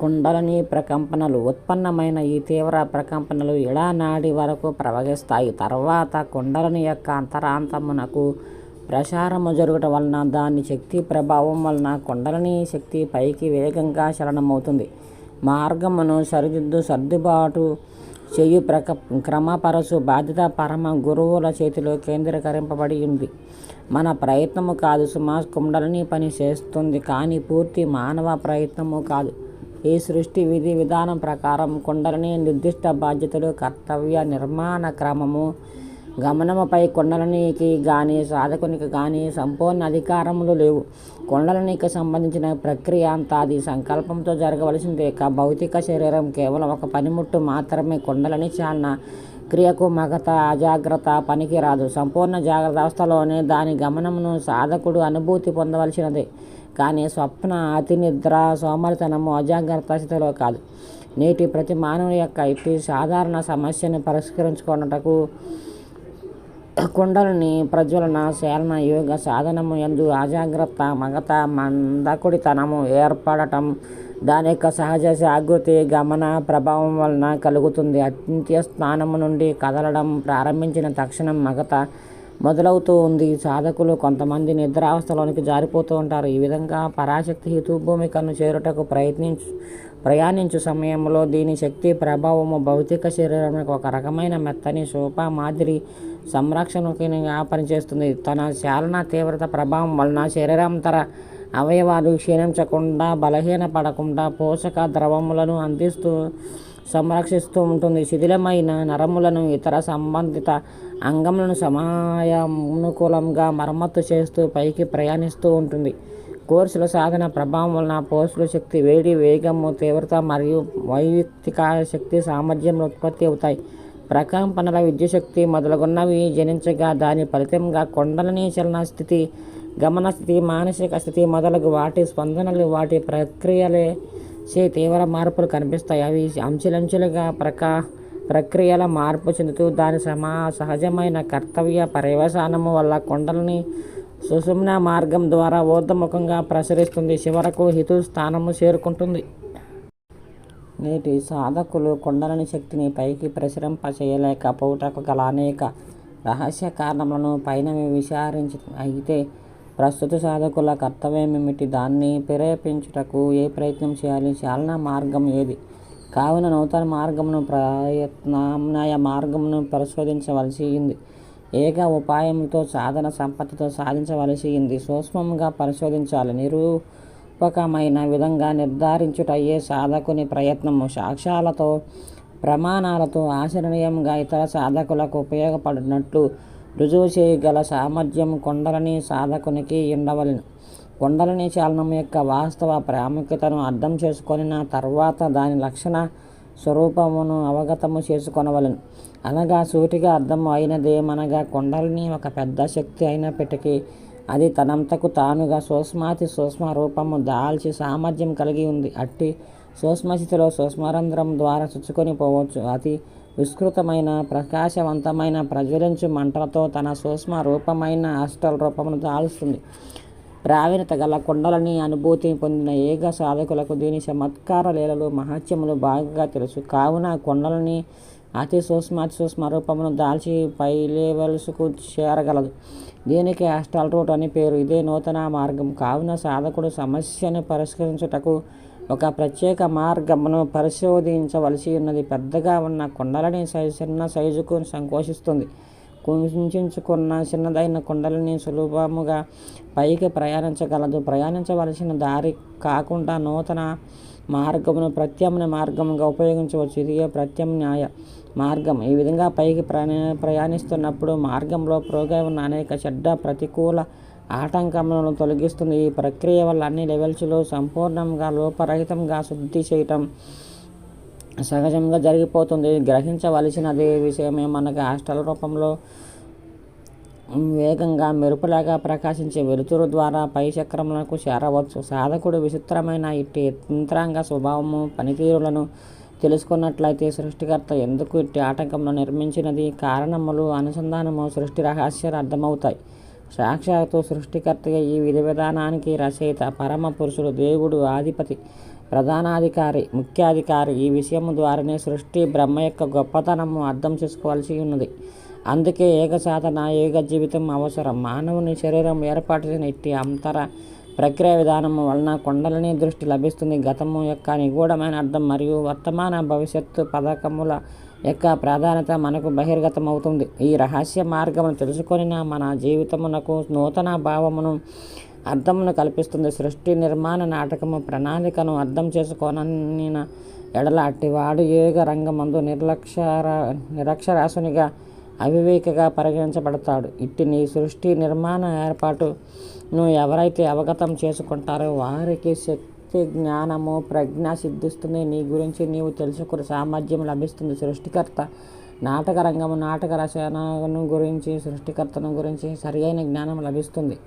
కుండలని ప్రకంపనలు ఉత్పన్నమైన ఈ తీవ్ర ప్రకంపనలు ఇళనాడి వరకు ప్రవహిస్తాయి. తర్వాత కుండలని యొక్క అంతరాంతమునకు ప్రసారము జరుగుట వలన దాని శక్తి ప్రభావం వలన కుండలని శక్తి పైకి వేగంగా చలనమవుతుంది. మార్గమును సరిదిద్దు సర్దుబాటు చేయు ప్రక క్రమపరచు బాధ్యత పరమ గురువుల చేతిలో కేంద్రీకరింపబడి ఉంది. మన ప్రయత్నము కాదు సుమా కుండలని పని చేస్తుంది కానీ పూర్తి మానవ ప్రయత్నము కాదు. ఈ సృష్టి విధి విధానం ప్రకారం కుండలని నిర్దిష్ట బాధ్యతలు, కర్తవ్య నిర్మాణ క్రమము, గమనముపై కుండలినికి కానీ సాధకునికి కానీ సంపూర్ణ అధికారములు లేవు. కుండలినికి సంబంధించిన ప్రక్రియ అంతా అది సంకల్పంతో జరగవలసిందే. భౌతిక శరీరం కేవలం ఒక పనిముట్టు మాత్రమే. కుండలని చాలన క్రియకు మగత, అజాగ్రత్త పనికిరాదు. సంపూర్ణ జాగ్రత్త అవస్థలోనే దాని గమనమును సాధకుడు అనుభూతి పొందవలసినదే కానీ స్వప్న, అతి నిద్ర సోమరితనము, అజాగ్రత్త స్థితిలో కాదు. నేటి ప్రతి మానవుని యొక్క ఇటు సాధారణ సమస్యను పరిష్కరించుకొనుటకు కుండలిని ప్రజ్వలన శేలన యోగ సాధనము ఎందు అజాగ్రత్త, మగత, మందకుడితనము ఏర్పడటం దాని యొక్క సహజ జాగృతి గమన ప్రభావం వలన కలుగుతుంది. అంత్యస్థానము నుండి కదలడం ప్రారంభించిన తక్షణం మగత మొదలవుతూ ఉంది. సాధకులు కొంతమంది నిద్రావస్థలోనికి జారిపోతూ ఉంటారు. ఈ విధంగా పరాశక్తి హేతుభూమికను చేరుటకు ప్రయత్నించు ప్రయాణించు సమయంలో దీని శక్తి ప్రభావము భౌతిక శరీరానికి ఒక రకమైన మెత్తని సూప మాదిరి సంరక్షకునిగా పనిచేస్తుంది. తన చాలన తీవ్రత ప్రభావం వలన శరీరాంతర అవయవాలు క్షీణించకుండా, బలహీనపడకుండా పోషక ద్రవములను అందిస్తూ సంరక్షిస్తూ ఉంటుంది. శిథిలమైన నరములను, ఇతర సంబంధిత అంగములను సమయానుకూలంగా మరమ్మతు చేస్తూ పైకి ప్రయాణిస్తూ ఉంటుంది. కోర్సుల సాధన ప్రభావం వలన పోస్టుల శక్తి, వేడి, వేగము, తీవ్రత మరియు వైయక్తిక శక్తి సామర్థ్యంలో ఉత్పత్తి అవుతాయి. ప్రకంపనల విద్యుశక్తి మొదలగున్నవి జనించగా దాని ఫలితంగా కొండలని చలన స్థితి, గమన స్థితి, మానసిక స్థితి మొదలగు వాటి స్పందనలు వాటి ప్రక్రియలే చే తీవ్ర మార్పులు కనిపిస్తాయి. అవి అంచెలంచెలుగా ప్రక్రియల మార్పు చెందుతూ దాని సమా సహజమైన కర్తవ్య పర్యవసానము వల్ల కొండలని సుషుమ్న మార్గం ద్వారా ఊర్ధముఖంగా ప్రసరిస్తుంది. చివరకు హితు స్థానము చేరుకుంటుంది. నేటి సాధకులు కొండలని శక్తిని పైకి ప్రసరింప చేయలేక పోవుటకు గల అనేక రహస్య కారణములను పైన విచారించి అయితే ప్రస్తుత సాధకుల కర్తవ్యమేమిటి? దాన్ని ప్రేరేపించుటకు ఏ ప్రయత్నం చేయాలి? చాలన మార్గం ఏది? కావున నూతన మార్గమును ప్రయత్నామ్నాయ మార్గమును పరిశోధించవలసి యుంది. ఏక ఉపాయంతో సాధన సంపత్తితో సాధించవలసి యుంది. సూక్ష్మంగా పరిశోధించాలి. నిరూపకమైన విధంగా నిర్ధారించుట ఏ సాధకుని ప్రయత్నము. సాక్ష్యాలతో ప్రమాణాలతో ఆచరణీయంగా ఇతర సాధకులకు ఉపయోగపడినట్లు రుజువు చేయగల సామర్థ్యం కుండలని సాధకునికి ఉండవలను కుండలని చాలనం యొక్క వాస్తవ ప్రాముఖ్యతను అర్థం చేసుకొనిన తర్వాత దాని లక్షణ స్వరూపమును అవగతము చేసుకొనవలెను. అనగా సూటిగా అర్థం అయినదేమనగా కుండలిని ఒక పెద్ద శక్తి అయినప్పటికీ అది తనంతకు తానుగా సూక్ష్మాతి సూక్ష్మ రూపము దాల్చి సామర్థ్యం కలిగి ఉంది. అట్టి సూక్ష్మస్థితిలో సూక్ష్మరంధ్రం ద్వారా చుచ్చుకొని పోవచ్చు. అతి విస్తృతమైన, ప్రకాశవంతమైన ప్రజ్వలించు మంటలతో తన సూక్ష్మ రూపమైన అష్టల రూపమును దాలుస్తుంది. ప్రావీణ్యత గల కుండలని అనుభూతి పొందిన ఏక సాధకులకు దీని చమత్కార లీలలు, మహత్యములు బాగా తెలుసు. కావున కొండలని అతి సూక్ష్మాతి సూక్ష్మ రూపమును దాల్చి పై లెవెల్స్కు చేరగలదు. దీనికి అస్టల్ రూట్ అని పేరు. ఇదే నూతన మార్గం కావున సాధకుడు సమస్యను పరిష్కరించుటకు ఒక ప్రత్యేక మార్గమును పరిశోధించవలసి ఉన్నది పెద్దగా ఉన్న కుండలిని చిన్న సైజుకు సంకోచిస్తుంది. కుంచించుకున్న చిన్నదైన కుండలని సులభముగా పైకి ప్రయాణించగలదు. ప్రయాణించవలసిన దారి కాకుండా నూతన మార్గమును ప్రత్యామ్నాయ మార్గముగా ఉపయోగించవచ్చు. ఇది ప్రత్యామ్నాయ మార్గం ఈ విధంగా పైకి ప్రయాణిస్తున్నప్పుడు మార్గంలో పొరుగై ఉన్న అనేక చెడ్డ, ప్రతికూల ఆటంకములను తొలగిస్తుంది. ఈ ప్రక్రియ వల్ల అన్ని లెవెల్స్లో సంపూర్ణంగా లోపరహితంగా శుద్ధి చేయటం సహజంగా జరిగిపోతుంది. గ్రహించవలసినది విషయమే మనకు హాస్టల్ రూపంలో వేగంగా మెరుపులాగా ప్రకాశించే వెలుతురు ద్వారా పై చక్రములకు చేరవచ్చు. సాధకుడు విచిత్రమైన ఇట్టి యంత్రాంగ స్వభావము, పనితీరులను తెలుసుకున్నట్లయితే సృష్టికర్త ఎందుకు ఇట్టి ఆటంకంలో నిర్మించినది, కారణములు, అనుసంధానము, సృష్టి రహస్యాలు అర్థమవుతాయి. సాక్షాత్తు సృష్టికర్తగా ఈ విధి విధానానికి రచయిత, పరమ పురుషుడు, దేవుడు, ఆధిపతి ప్రధానాధికారి ముఖ్యాధికారి. ఈ విషయము ద్వారానే సృష్టి బ్రహ్మ యొక్క గొప్పతనము అర్థం చేసుకోవాల్సి ఉన్నది. అందుకే ఏకసాధన ఏక జీవితం అవసరం. మానవుని శరీరం ఏర్పాటు చేసిన ఇట్టి అంతర ప్రక్రియ విధానము వలన కొండలని దృష్టి లభిస్తుంది. గతము యొక్క నిగూఢమైన అర్థం మరియు వర్తమాన భవిష్యత్తు పథకముల యొక్క ప్రాధాన్యత మనకు బహిర్గతమవుతుంది. ఈ రహస్య మార్గమును తెలుసుకొని మన జీవితమునకు నూతన భావమును అర్థమును కల్పిస్తుంది. సృష్టి నిర్మాణ నాటకము ప్రణాళికను అర్థం చేసుకోనని ఎడల అట్టివాడు యోగ రంగమందు నిర్లక్షర నిరక్షరాసునిగా అవివేకగా పరిగణించబడతాడు. ఇట్టి నీ సృష్టి నిర్మాణ ఏర్పాటును ఎవరైతే అవగతం చేసుకుంటారో వారికి శక్తి జ్ఞానము ప్రజ్ఞ సిద్ధిస్తుంది. నీ గురించి నీవు తెలుసుకుని సామర్థ్యం లభిస్తుంది. సృష్టికర్త నాటక రంగము నాటక రచనను గురించి సృష్టికర్తను గురించి సరియైన జ్ఞానం లభిస్తుంది.